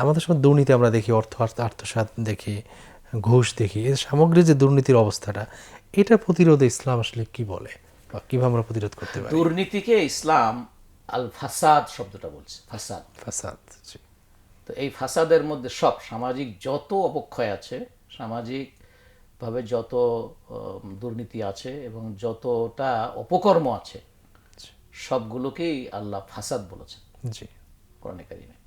আমাদের সময় দুর্নীতি আমরা দেখি অর্থ আত্ম- আত্মসাৎ দেখি ঘুষ দেখি এই সামগ্রী যে দুর্নীতির অবস্থাটা এটা প্রতিরোধে ইসলাম আসলে কি বলে? বা কীভাবে আমরা প্রতিরোধ করতে পারি? দুর্নীতিকে ইসলাম আল ফাসাদ শব্দটা বলছে ফাসাদ। ফাসাদ তো এই ফাসাদের মধ্যে সব সামাজিক যত অবক্ষয় আছে সামাজিক ভাবে যত দুর্নীতি আছে এবং যতটা অপকর্ম আছে সবগুলোকেই আল্লাহ ফাসাদ বলেছেন। জি। কোরআনে কারিমে।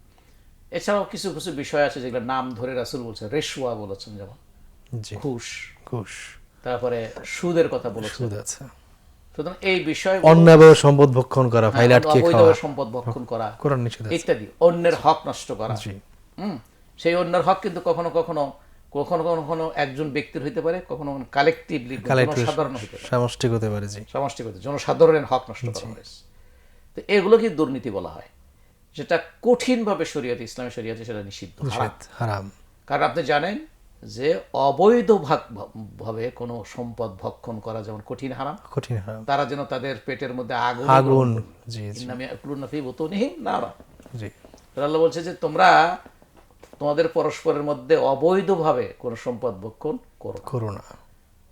এছাড়াও কিছু কিছু বিষয় আছে যেগুলো নাম ধরে রাসুল বলছেন রেশুয়া বলেছেন যেমন। ঘুষ। ঘুষ। তারপরে সুদের কথা বলেছেন। সুদ আছে। সুতরাং এই বিষয় অন্যায় সম্পদ ভক্ষণ করা ফাইল আটকে খাওয়া। সম্পদ ভক্ষণ করা কোরআন নিষেধ ইত্যাদি। অন্যের হক নষ্ট করা। হুম? সেই অন্যের হক কিন্তু কখনো কখনো কখনো কখনো একজন ব্যক্তির হইতে পারে কখনো কালেকটিভলি সাধারণ হইতে পারে। সামষ্টিক হতে পারে জি। সমষ্টিগত জনসাধারণের হক নষ্ট করা হয়েছে। তো এগুলোকে দুর্নীতি বলা হয়? যেটা কঠিনভাবে শরীয়তে ইসলামী শরীয়তে সেটা নিষিদ্ধ। হারাম। কারণ আপনি জানেন যে অবৈধ ভাবে কোনো সম্পদ ভক্ষণ করা যেমন কঠিন হারাম কঠিন হারাম। তারা যেন তাদের পেটের মধ্যে আগুন আগুন জি জি। আল্লাহ বলছে যে তোমরা তোমাদের পরস্পরের মধ্যে অবৈধভাবে কোনো সম্পদ ভক্ষণ করো করো না।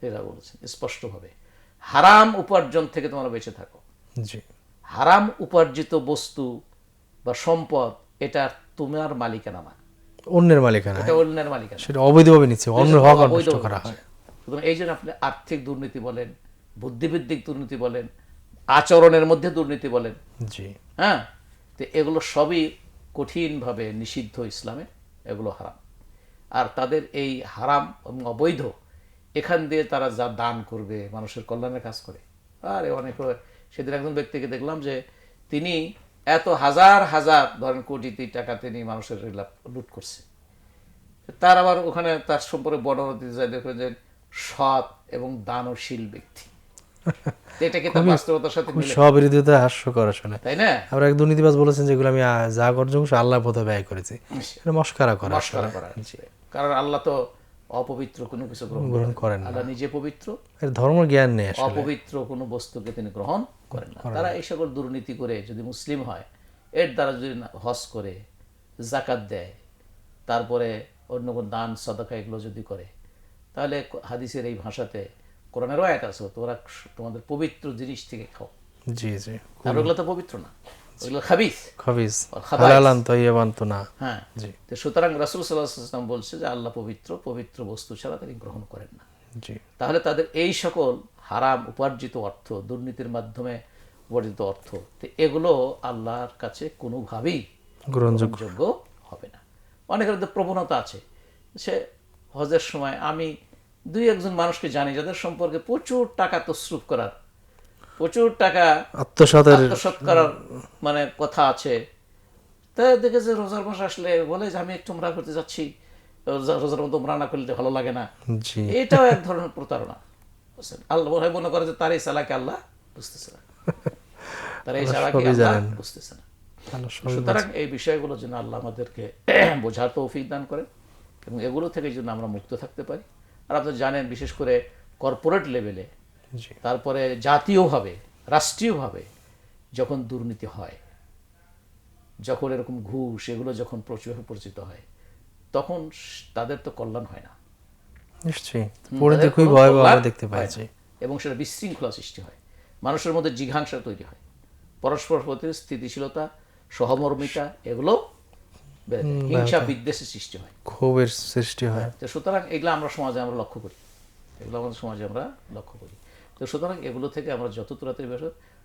এরা বলছেন স্পষ্টভাবে। হারাম উপার্জন থেকে তোমরা বেঁচে থাকো। জি। হারাম উপার্জিত বস্তু বা সম্পদ এটা তোমার মালিকানা না অন্যের মালিকানা এটা অন্যের মালিকানা। সেটা অবৈধভাবে নিচ্ছে অন্য হক নষ্ট করা হয়। সুতরাং এই জন্য আপনি আর্থিক দুর্নীতি বলেন বুদ্ধিবৃত্তিক দুর্নীতি বলেন আচরণের মধ্যে দুর্নীতি বলেন জি। হ্যাঁ? তো এগুলো সবই কঠিনভাবে নিষিদ্ধ ইসলামে এগুলো হারাম। আর তাদের এই হারাম এবং অবৈধ এখান দিয়ে তারা যা দান করবে মানুষের কল্যাণের কাজ করে। আরে অনেক সেদিন একজন ব্যক্তিকে দেখলাম যে তিনি এত হাজার হাজার ধরেন কোটি টাকা তিনি মানুষের লুট করছে। তার আবার ওখানে তার সম্পর্কে বর্ণনা দিতে চাই দেখবেন যে সৎ এবং দানশীল ব্যক্তি। তো এটা কি তার বাস্তবতার সাথে স্ববিরোধিতা হাস্যকর আসলে। তাই না? আবার এক দুর্নীতিবাজ বলেছেন যেগুলো আমি যা করছি আল্লাহ পথে ব্যয় করেছি। মস্কারা করা। মস্করা করা। কারণ আল্লাহ তো অপবিত্র কোনো কিছু গ্রহণ করেন না। আল্লাহ নিজে পবিত্র। ধর্ম জ্ঞান নেই অপবিত্র কোনো বস্তুকে তিনি গ্রহণ করেন না। তারা এই সকল দুর্নীতি করে যদি মুসলিম হয় এর দ্বারা যদি হজ করে জাকাত দেয় তারপরে অন্য কোনো দান সদাকা এগুলো যদি করে তাহলে হাদিসের এই ভাষাতে কোরআনেরও আয়াত আছে তোরা তোমাদের পবিত্র জিনিস থেকে খাও। জি জি। আর ওগুলো তো পবিত্র না। ওগুলো খাবিস? খবিজ খাবাইস। হালালান তৈবান তো না হ্যাঁ। জি। তো সুতরাং রাসুল সাল্লাহাম বলছে যে আল্লাহ পবিত্র পবিত্র বস্তু ছাড়া তিনি গ্রহণ করেন না। জি। তাহলে তাদের এই সকল হারাম উপার্জিত অর্থ দুর্নীতির মাধ্যমে উপার্জিত অর্থ তো এগুলো আল্লাহর কাছে কোনোভাবেই গ্রহণযোগ্য। হবে না। অনেকের প্রবণতা আছে। সে হজের সময় আমি দুই একজন মানুষকে জানি যাদের সম্পর্কে প্রচুর টাকা তসরুপ করার প্রচুর টাকা আত্মসাতের আত্মসাৎ করার মানে কথা আছে। তা দেখে যে রোজার মাস আসলে বলে যে আমি একটু উমরা করতে যাচ্ছি। রোজার মতো উমরা না করলে ভালো লাগে না। এটাও এক ধরনের প্রতারণা। বুঝছেন? আল্লাহ মনে করে যে তার এই চালাকে আল্লাহ বুঝতেছে না। তার এই চালাকে আল্লাহ বুঝতেছে না। সুতরাং এই বিষয়গুলো যেন আল্লাহ আমাদেরকে বোঝার তৌফিক দান করেন এবং এগুলো থেকে যেন আমরা মুক্ত থাকতে পারি। আর আপনি জানেন বিশেষ করে কর্পোরেট লেভেলে তারপরে জাতীয়ভাবে রাষ্ট্রীয়ভাবে যখন দুর্নীতি হয় যখন এরকম ঘুষ এগুলো যখন প্রচুর পরিচিত হয় তখন তাদের তো কল্যাণ হয় না। নিশ্চয়ই। পরিণতি খুবই ভয়াবহ দেখতে হয় এবং সেটা বিশৃঙ্খলা সৃষ্টি হয়। মানুষের মধ্যে জিঘাংসা তৈরি হয়। পরস্পর প্রতি স্থিতিশীলতা সহমর্মিতা এগুলো হিংসা বিদ্বেষের সৃষ্টি হয়। ক্ষোভের সৃষ্টি হয় তো সুতরাং এগুলো আমরা সমাজে আমরা লক্ষ্য করি। এগুলো আমাদের সমাজে আমরা লক্ষ্য করি। তো সুতরাং এগুলো থেকে আমরা যত তাড়াতাড়ি বের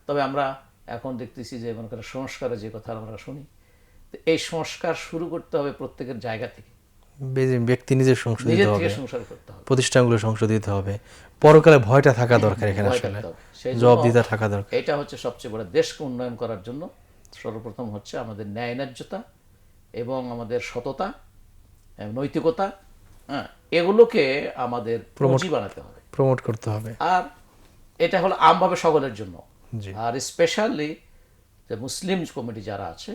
তবে আমরা এখন দেখতেছি যে মনে করেন সংস্কারের যে কথা আমরা শুনি তো এই সংস্কার শুরু করতে হবে প্রত্যেকের জায়গা থেকে। ব্যক্তি নিজের সংশোধিত হবে। প্রতিষ্ঠানগুলো সংশোধিত হবে। পরকালে ভয়টা থাকা দরকার এখানে আসলে। জবাব দিতে থাকা দরকার। এটা হচ্ছে সবচেয়ে বড় দেশকে উন্নয়ন করার জন্য সর্বপ্রথম হচ্ছে আমাদের ন্যায় ন্যায্যতা এবং আমাদের সততা নৈতিকতা হ্যাঁ এগুলোকে আমাদের পুঁজি বানাতে হবে। প্রমোট করতে হবে। আর এটা হলো আমভাবে সকলের জন্য। আর স্পেশালি যে মুসলিম কমিটি যারা আছে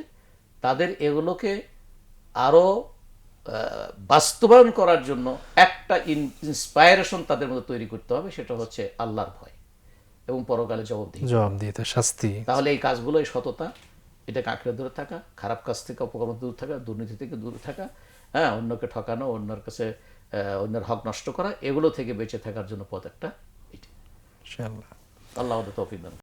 তাদের এগুলোকে আরও আহ, বাস্তবায়ন করার জন্য একটা ইন্সপায়ারেশন তাদের মধ্যে তৈরি করতে হবে সেটা হচ্ছে আল্লাহর ভয় এবং পরকালে জবাবদিহি। জবাব দিতে শাস্তি। তাহলে এই কাজগুলো এই সততা এটাকে আঁকড়ে দূরে থাকা খারাপ কাজ থেকে অপকর্ম দূর থাকা দুর্নীতি থেকে দূরে থাকা হ্যাঁ অন্যকে ঠকানো অন্যের কাছে অন্যের হক নষ্ট করা এগুলো থেকে বেঁচে থাকার জন্য পথ একটা এটি ইনশাআল্লাহ আল্লাহ আমাদের তৌফিক দান করুন।